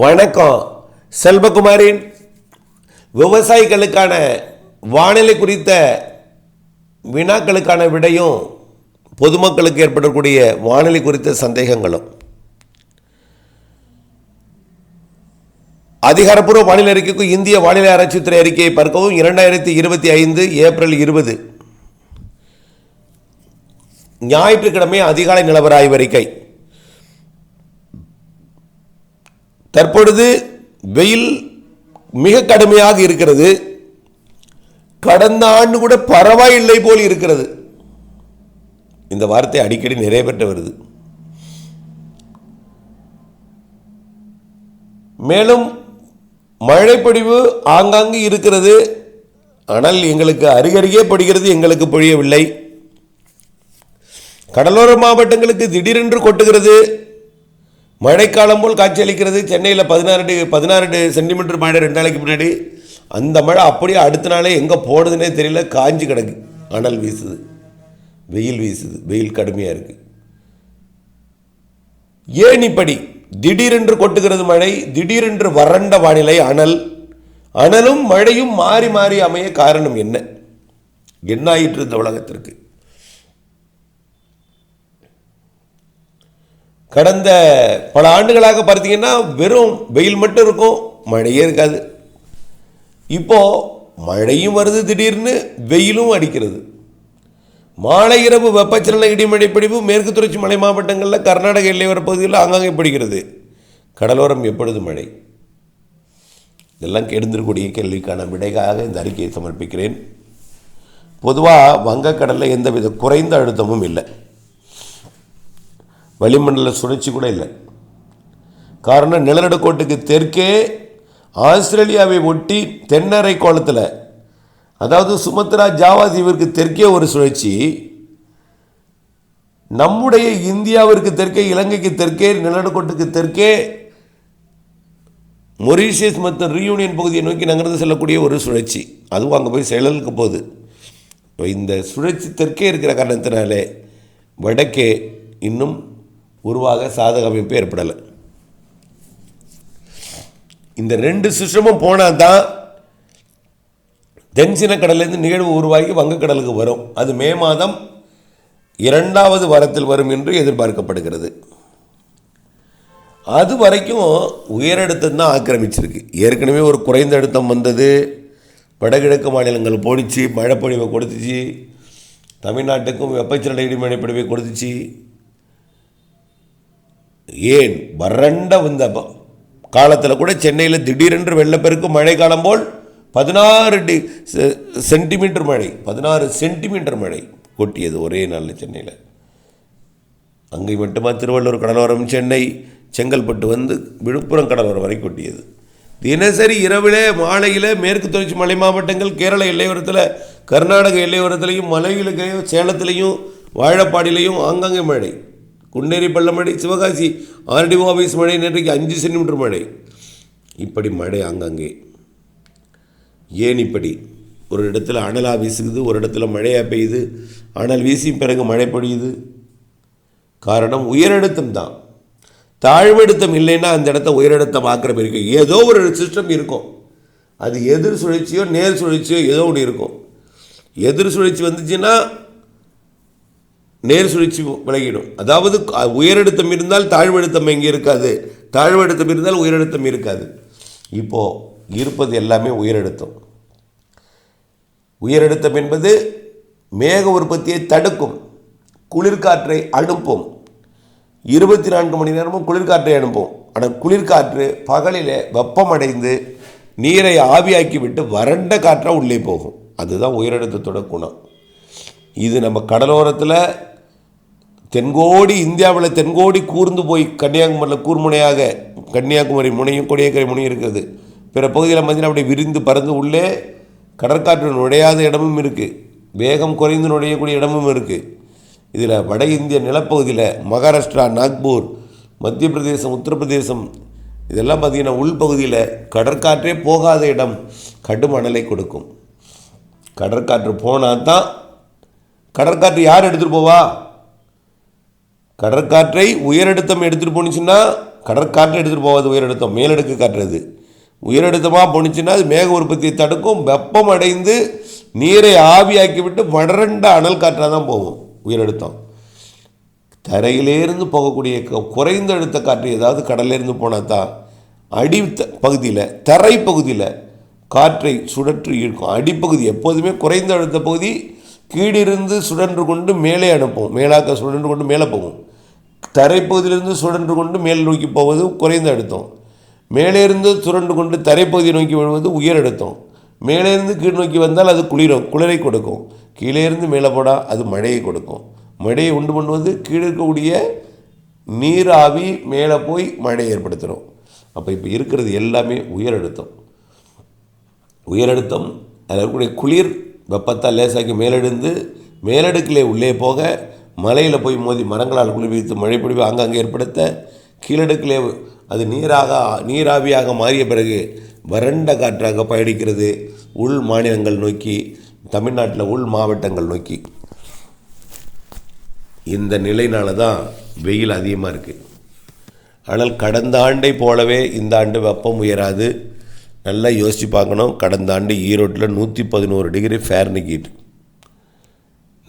வணக்கம் செல்வகுமாரின் விவசாயிகளுக்கான வானிலை குறித்த வினாக்களுக்கான விடையும் பொதுமக்களுக்கு ஏற்படக்கூடிய வானிலை குறித்த சந்தேகங்களும். அதிகாரப்பூர்வ வானிலை அறிக்கைக்கு இந்திய வானிலை ஆராய்ச்சித்துறை அறிக்கையை பார்க்கவும் இரண்டாயிரத்தி இருபத்தி ஐந்து ஏப்ரல் இருபது. ஞாயிற்றுக்கிழமை அதிகாலை நிலவர ஆய்வறிக்கை. தற்பொழுது வெயில் மிக கடுமையாக இருக்கிறது. கடந்த ஆண்டு கூட பரவாயில்லை போல் இருக்கிறது. இந்த வார்த்தை அடிக்கடி நிறைவேற்ற வருது. மேலும் மழைப்பொழிவு ஆங்காங்கு இருக்கிறது. ஆனால் எங்களுக்கு அருகருகே படுகிறது எங்களுக்கு பொழியவில்லை. கடலோர மாவட்டங்களுக்கு திடீரென்று கொட்டுகிறது. மழைக்காலம் போல் காட்சியளிக்கிறது. சென்னையில் பதினாறு டி பதினாறு சென்டிமீட்டர் மழை ரெண்டு நாளைக்கு முன்னாடி. அந்த மழை அப்படியே அடுத்த நாளே எங்கே போடுதுன்னே தெரியல. காஞ்சி கிடக்கு. அனல் வீசுது. வெயில் வீசுது. வெயில் கடுமையாக இருக்குது ஏன் இப்படி? திடீரென்று கொட்டுகிறது மழை திடீரென்று வறண்ட வானிலை அனல். அனலும் மழையும் மாறி மாறி அமைய காரணம் என்ன? என்ன ஆயிற்று இந்த உலகத்திற்கு? கடந்த பல ஆண்டுகளாக பார்த்தீங்கன்னா வெறும் வெயில் மட்டும் இருக்கும் மழையே இருக்காது. இப்போது மழையும் வருது திடீர்னு வெயிலும் அடிக்கிறது. மாலை இரவு வெப்பச்சலன இடிமழை பிடிப்பு மேற்கு தொடர்ச்சி மலை மாவட்டங்களில் கர்நாடக எல்லையோர பகுதியில் ஆங்காங்கே பிடிக்கிறது. கடலோரம் எப்பொழுது மழை? இதெல்லாம் கெடுந்திருக்கூடிய கேள்விக்கான விடைக்காக இந்த அறிக்கையை சமர்ப்பிக்கிறேன். பொதுவாக வங்கக்கடலில் எந்தவித குறைந்த அழுத்தமும் இல்லை. வளிமண்டல சுழற்சி கூட இல்லை. காரணம் நிலநடுக்கோட்டுக்கு தெற்கே ஆஸ்திரேலியாவை ஒட்டி தென்னரை கோலத்தில் அதாவது சுமத்ரா ஜாவா தீவிற்கு தெற்கே ஒரு சுழற்சி நம்முடைய இந்தியாவிற்கு தெற்கே இலங்கைக்கு தெற்கே நிலநடுக்கோட்டுக்கு தெற்கே மொரீஷியஸ் மற்றும் ரீயூனியன் பகுதியை நோக்கி நகர்ந்து செல்லக்கூடிய ஒரு சுழற்சி. அதுவும் அங்கே போய் செயலுக்கு போகுது. இப்போ இந்த சுழற்சி தெற்கே இருக்கிற காரணத்தினாலே வடக்கே இன்னும் உருவாக சாதக அமைப்பு ஏற்படலை இந்த ரெண்டு சிஸ்டமும் போனால் தான் தென்சின கடல்லேருந்து நிகழ்வு உருவாகி வங்கக்கடலுக்கு வரும். அது மே மாதம் இரண்டாவது வாரத்தில் வரும் என்று எதிர்பார்க்கப்படுகிறது. அது வரைக்கும் உயரடுத்தம் தான் ஆக்கிரமிச்சிருக்கு. ஏற்கனவே ஒரு குறைந்த அழுத்தம் வந்தது. வடகிழக்கு மாநிலங்கள் போடிச்சு மழைப்பொழிவை கொடுத்துச்சு. தமிழ்நாட்டுக்கும் வெப்பச்சலன இடிமழைப்பொழிவை கொடுத்துச்சு. ஏன் வறண்ட வந்த காலத்தில் கூட சென்னையில் திடீரென்று வெள்ளப்பெருக்கு மழை காலம் போல் பதினாறு டி செ- சென்டிமீட்டர் மழை பதினாறு சென்டிமீட்டர் மழை கொட்டியது ஒரே நாளில் சென்னையில். அங்கே மட்டுமா திருவள்ளூர் கடலோரம் சென்னை செங்கல்பட்டு வந்து விழுப்புரம் கடலோரம் வரை கொட்டியது. தினசரி இரவிலே மாலையில் மேற்கு தொடர்ச்சி மலை மாவட்டங்கள் கேரள எல்லையோரத்தில் கர்நாடக எல்லையோரத்துலையும் மலையிலையும் சேலத்திலையும் வாழப்பாடிலையும் ஆங்காங்கே மழை. குன்னேரி பள்ளமழை சிவகாசி ஆர்டிஓ ஆஃபீஸ் மழை நேற்றைக்கு அஞ்சு சென்டிமீட்டர் மழை. இப்படி மழை அங்கங்கே. ஏன் இப்படி? ஒரு இடத்துல அனலாக வீசுகுது ஒரு இடத்துல மழையாக பெய்யுது அனல் வீசி பிறகு மழை பொழியுது. காரணம் உயரழுத்தம் தான். தாழ்வழுத்தம் இல்லைன்னா அந்த இடத்த உயரழுத்தம் ஆக்கிரமிக்கும் ஏதோ ஒரு சிஸ்டம் இருக்கும். அது எதிர் சுழற்சியோ நேர் சுழற்சியோ ஏதோ ஒன்று இருக்கும். எதிர் சுழற்சி வந்துச்சுன்னா நேர் சுழற்சி விலகிடும். அதாவது உயரழுத்தம் இருந்தால் தாழ்வழுத்தம் எங்கே இருக்காது? தாழ்வழுத்தம் இருந்தால் உயரழுத்தம் இருக்காது. இப்போது இருப்பது எல்லாமே உயரழுத்தம். உயரழுத்தம் என்பது மேக உற்பத்தியை தடுக்கும் குளிர்காற்றை அனுப்பும். இருபத்தி நான்கு மணி நேரமும் குளிர்காற்றை அனுப்பும். ஆனால் குளிர்காற்று பகலில் வெப்பமடைந்து நீரை ஆவியாக்கி விட்டு வறண்ட காற்றாக உள்ளே போகும். அதுதான் உயரழுத்தத்தோட குணம். இது நம்ம கடலோரத்தில் தென்கோடி இந்தியாவில் தென்கோடி கூர்ந்து போய் கன்னியாகுமரியில் கூர்முனையாக கன்னியாகுமரி முனையும் கொடியக்கரை முனையும் இருக்கிறது பிற பகுதியில் பார்த்தீங்கன்னா அப்படியே விரிந்து பறந்து உள்ளே கடற்காற்று நுழையாத இடமும் இருக்குது வேகம் குறைந்து நுழையக்கூடிய இடமும் இருக்குது இதில் வட இந்திய நிலப்பகுதியில் மகாராஷ்டிரா நாக்பூர் மத்திய பிரதேசம் உத்தரப்பிரதேசம் இதெல்லாம் பார்த்திங்கன்னா உள்பகுதியில் கடற்காற்றே போகாத இடம் கடும் அனலை கொடுக்கும். கடற்காற்று போனால் தான் கடற்காற்று யார் எடுத்துகிட்டு போவா? கடற்காற்றை உயரழுத்தம் எடுத்துகிட்டு போணுச்சுன்னா கடற்காற்றை எடுத்துகிட்டு போவது உயரழுத்தம் மேலடுக்கு காட்டுறது உயரழுத்தமாக போணுச்சுன்னா அது மேக உற்பத்தியை தடுக்கும் வெப்பம் அடைந்து நீரை ஆவியாக்கி விட்டு வடரண்ட அனல் காற்றாக தான் போகும் உயரழுத்தம் தரையிலேருந்து போகக்கூடிய குறைந்த அழுத்த காற்று ஏதாவது கடல்லேருந்து போனால் தான் அடி பகுதியில் தரை பகுதியில் காற்றை சுழற்றி இழுக்கும். அடிப்பகுதி எப்போதுமே குறைந்த அழுத்த பகுதி கீழிருந்து சுழன்று கொண்டு மேலே அனுப்பும். மேலாக்க சுழன்று கொண்டு மேலே போகும். தரைப்பகுதியிலிருந்து சுழன்று கொண்டு மேல் நோக்கி போவது குறைந்த அழுத்தம். மேலே இருந்து சுரண்டு கொண்டு தரைப்பகுதியை நோக்கி விழுவது உயர் அழுத்தம். மேலே இருந்து கீழ் நோக்கி வந்தால் அது குளிரும் குளிரை கொடுக்கும். கீழே இருந்து மேலே போனால் அது மழையை கொடுக்கும். மழையை உண்டு பண்ணுவது கீழே இருக்கக்கூடிய நீராவி மேலே போய் மழையை ஏற்படுத்திடும் அப்போ இப்போ இருக்கிறது எல்லாமே உயர் அழுத்தம். உயரழுத்தம் அதில் இருக்கக்கூடிய குளிர் வெப்பத்தால் லேசாக்கி மேலெடுந்து மேலடுக்கிலே உள்ளே போக மலையில் போய் மோதி மரங்களால் குளிர்வித்து மழைப்பொழிவு ஆங்காங்கே ஏற்படுத்த கீழடுக்கிலே அது நீராக நீராவியாக மாறிய பிறகு வறண்ட காற்றாக பயணிக்கிறது உள் மாநிலங்கள் நோக்கி தமிழ்நாட்டில் உள் மாவட்டங்கள் நோக்கி. இந்த நிலையினால தான் வெயில் அதிகமாக இருக்குது ஆனால் கடந்த ஆண்டை போலவே இந்த ஆண்டு வெப்பம் உயராது. நல்லா யோசித்து பார்க்கணும். கடந்த ஆண்டு ஈரோட்டில் நூற்றி பதினோரு டிகிரி ஃபேர்னிக்கிட்டு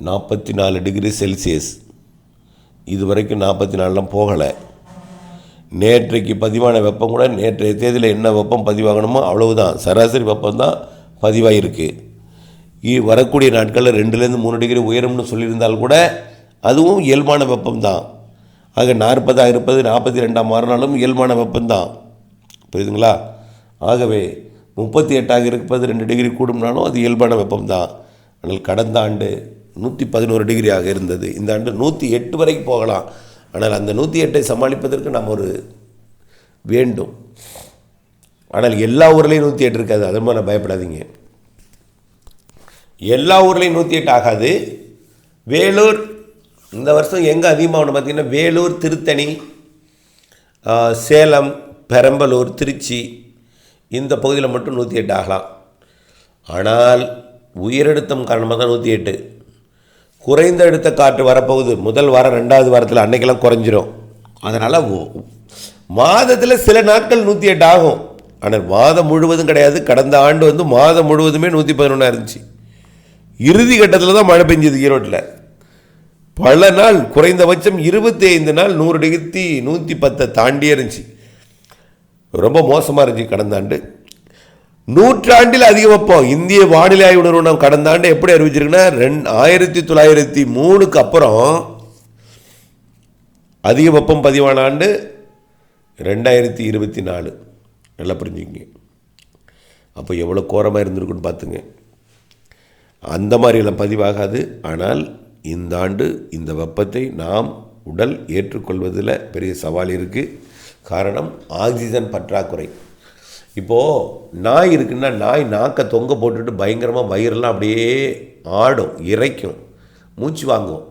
நாற்பத்தி நாலு டிகிரி செல்சியஸ். இது வரைக்கும் நாற்பத்தி நாலுலாம் போகலை. நேற்றைக்கு பதிவான வெப்பம் கூட நேற்றைய தேதியில் என்ன வெப்பம் பதிவாகணுமோ அவ்வளவுதான். சராசரி வெப்பம் தான் பதிவாகிருக்கு இ வரக்கூடிய நாட்களில் ரெண்டுலேருந்து மூணு டிகிரி உயரும்னு சொல்லியிருந்தால் கூட அதுவும் இயல்பான வெப்பம் தான். ஆக நாற்பதாக இருப்பது நாற்பத்தி ரெண்டாம் மாறினாலும் இயல்பான வெப்பம்தான் புரியுதுங்களா? ஆகவே முப்பத்தி எட்டாக இருப்பது ரெண்டு டிகிரி கூடும்னாலும் அது இயல்பான வெப்பம்தான் ஆனால் கடந்த ஆண்டு நூற்றி பதினோரு டிகிரியாக இருந்தது. இந்த ஆண்டு நூற்றி எட்டு வரைக்கும் போகலாம். ஆனால் அந்த நூற்றி எட்டை சமாளிப்பதற்கு நாம் ஒரு வேண்டும். ஆனால் எல்லா ஊர்லேயும் நூற்றி எட்டு இருக்காது. அது மாதிரி பயப்படாதீங்க. எல்லா ஊர்லேயும் நூற்றி எட்டு ஆகாது. வேலூர் இந்த வருஷம் எங்கே அதிகமாகணும் பார்த்தீங்கன்னா வேலூர் திருத்தணி சேலம் பெரம்பலூர் திருச்சி இந்த பகுதியில் மட்டும் நூற்றி எட்டு ஆகலாம். ஆனால் உயரழுத்தம் காரணமாக தான் நூற்றி எட்டு. குறைந்த அழுத்த காற்று வரப்போகுது. முதல் வாரம் ரெண்டாவது வாரத்தில் அன்னைக்கெல்லாம் குறைஞ்சிரும். அதனால் மாதத்தில் சில நாட்கள் நூற்றி எட்டு ஆகும். ஆனால் மாதம் முழுவதும் கிடையாது. கடந்த ஆண்டு வந்து மாதம் முழுவதுமே நூற்றி பதினொன்றா இருந்துச்சு. இறுதி கட்டத்தில் தான் மழை பெஞ்சது ஈரோட்டில். பல நாள் குறைந்தபட்சம் இருபத்தி ஐந்து நாள் நூறு டிகிரி நூற்றி பத்தை தாண்டியே இருந்துச்சு. ரொம்ப மோசமாக இருந்துச்சு கடந்த ஆண்டு. நூற்றாண்டில் அதிக வெப்பம். இந்திய வானிலை ஆய்வு நிறுவனம் கடந்த ஆண்டு எப்படி அறிவிச்சிருக்குன்னா ரெண்டு ஆயிரத்தி தொள்ளாயிரத்தி மூணுக்கு அப்புறம் அதிக வெப்பம் பதிவான ஆண்டு ரெண்டாயிரத்தி இருபத்தி நாலு. நல்லா புரிஞ்சுக்கிங்க. அப்போ எவ்வளோ கோரமாக இருந்திருக்குன்னு பார்த்துங்க. அந்த மாதிரியெல்லாம் பதிவாகாது. ஆனால் இந்த ஆண்டு இந்த வெப்பத்தை நாம் உடல் ஏற்றுக்கொள்வதில் பெரிய சவால் இருக்குது காரணம் ஆக்சிஜன் பற்றாக்குறை. இப்போது நாய் இருக்குன்னா நாய் நாக்கை தொங்க போட்டுட்டு பயங்கரமாக வயிறெல்லாம் அப்படியே ஆடும் இறைக்கும். மூச்சு வாங்கும்.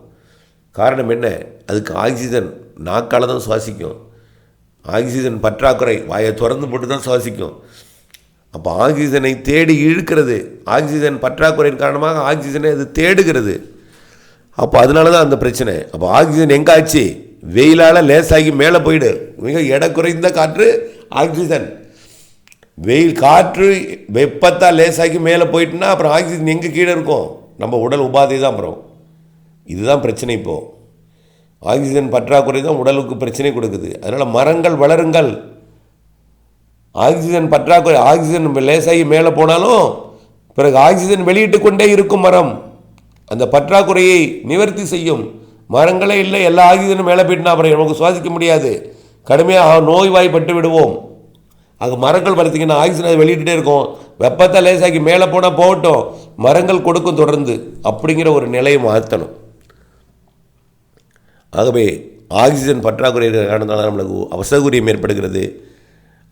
காரணம் என்ன? அதுக்கு ஆக்சிஜன் நாக்கால் தான் சுவாசிக்கும். ஆக்சிஜன் பற்றாக்குறை வாயை திறந்து போட்டு தான் சுவாசிக்கும். அப்போ ஆக்சிஜனை தேடி இழுக்கிறது. ஆக்சிஜன் பற்றாக்குறையின் காரணமாக ஆக்சிஜனை அது தேடுகிறது. அப்போ அதனால தான் அந்த பிரச்சனை. அப்போ ஆக்சிஜன் எங்கே ஆச்சு வெயிலால் லேசாகி மேலே போயிடு. மிக எடை குறைந்த காற்று ஆக்சிஜன். வெயில் காற்று வெப்பத்தால் லேசாகி மேலே போயிட்டுனா அப்புறம் ஆக்சிஜன் எங்கே கீழே இருக்கும்? நம்ம உடல் உபாதை தான் அப்புறம் இதுதான் பிரச்சனை இப்போது ஆக்சிஜன் பற்றாக்குறை தான் உடலுக்கு பிரச்சனை கொடுக்குது. அதனால் மரங்கள் வளருங்கள். ஆக்சிஜன் பற்றாக்குறை ஆக்சிஜன் லேசாகி மேலே போனாலும் பிறகு ஆக்சிஜன் வெளியிட்டு கொண்டே இருக்கும் மரம். அந்த பற்றாக்குறையை நிவர்த்தி செய்யும். மரங்களே இல்லை எல்லா ஆக்சிஜனும் மேலே போயிட்டுனா அப்புறம் நமக்கு சுவாசிக்க முடியாது. கடுமையாக நோய்வாய்ப்பட்டு விடுவோம். அங்கே மரங்கள் வளர்த்திங்கன்னா ஆக்சிஜனை வெளியிட்டே வெளியிட்டுட்டே இருக்கும். வெப்பத்தை லேசாக்கி மேலே போனால் போகட்டும். மரங்கள் கொடுக்கும் தொடர்ந்து அப்படிங்கிற ஒரு நிலையை மாற்றணும். ஆகவே ஆக்சிஜன் பற்றாக்குறை காரணத்தால் நம்மளுக்கு அவசகுரியம் ஏற்படுகிறது.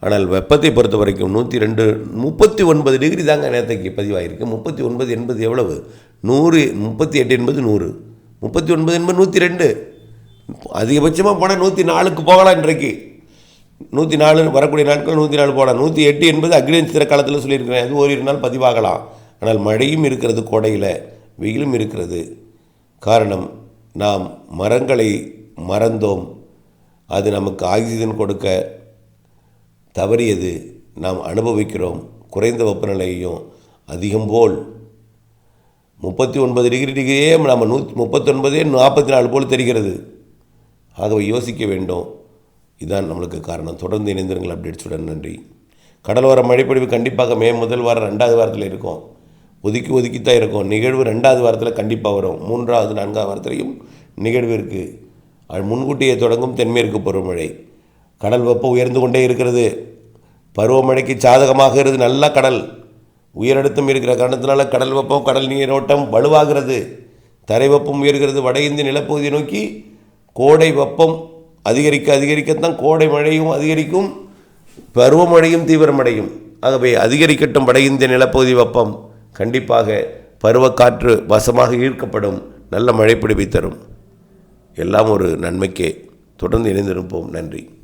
ஆனால் வெப்பத்தை பொறுத்த வரைக்கும் நூற்றி ரெண்டு முப்பத்தி ஒன்பது டிகிரி தாங்க நேரத்தைக்கு பதிவாகிருக்கு முப்பத்தி ஒன்பது என்பது எவ்வளவு? நூறு முப்பத்தி எட்டு என்பது நூறு. முப்பத்தி ஒன்பது என்பது நூற்றி ரெண்டு அதிகபட்சமாக போனால் நூற்றி நாலுக்கு போகலாம் இன்றைக்கு. நூற்றி நாலு வரக்கூடிய நாட்கள் நூற்றி நாலு போடலாம். நூற்றி எட்டு என்பது அக்னி நட்சத்திர காலத்தில் சொல்லியிருக்கிறேன். அது ஓரிரு நாள் பதிவாகலாம். ஆனால் மழையும் இருக்கிறது கோடையில் வெயிலும் இருக்கிறது. காரணம் நாம் மரங்களை மறந்தோம். அது நமக்கு ஆக்சிஜன் கொடுக்க தவறியது. நாம் அனுபவிக்கிறோம். குறைந்த வெப்பநிலையையும் அதிகம் போல். முப்பத்தி ஒன்பது டிகிரி டிகிரியே நம்ம நூற்றி முப்பத்தொன்பதே நாற்பத்தி நாலு போல் தெரிகிறது. ஆகவே யோசிக்க வேண்டும். இதுதான் நம்மளுக்கு காரணம். தொடர்ந்து இணைந்திருங்கள் அப்டேட்ஸுடன். நன்றி. கடலோர மழைப்பொழிவு கண்டிப்பாக மே முதல் வாரம் ரெண்டாவது வாரத்தில் இருக்கும். ஒதுக்கி ஒதுக்கி தான் இருக்கும். நிகழ்வு ரெண்டாவது வாரத்தில் கண்டிப்பாக வரும். மூன்றாவது நான்காவது வாரத்திலையும் நிகழ்வு இருக்குது அது முன்கூட்டியே தொடங்கும் தென்மேற்கு பருவமழை. கடல் வெப்பம் உயர்ந்து கொண்டே இருக்கிறது. பருவமழைக்கு சாதகமாகிறது நல்ல கடல். உயரழுத்தம் இருக்கிற காரணத்தினால கடல் வெப்பம் கடல் நீரோட்டம் வலுவாகிறது. தரை வெப்பம் உயர்கிறது. வட இந்திய நிலப்பகுதியை நோக்கி கோடை வெப்பம் அதிகரிக்க அதிகரிக்கத்தான் கோடை மழையும் அதிகரிக்கும் பருவமழையும் தீவிரமடையும். ஆகவே அதிகரிக்கட்டும் வட இந்திய நிலப்பகுதி வெப்பம் கண்டிப்பாக பருவக்காற்று வசமாக ஈர்க்கப்படும் நல்ல மழை பிடிப்பை தரும். எல்லாம் ஒரு நன்மைக்கே. தொடர்ந்து இணைந்திருப்போம். நன்றி.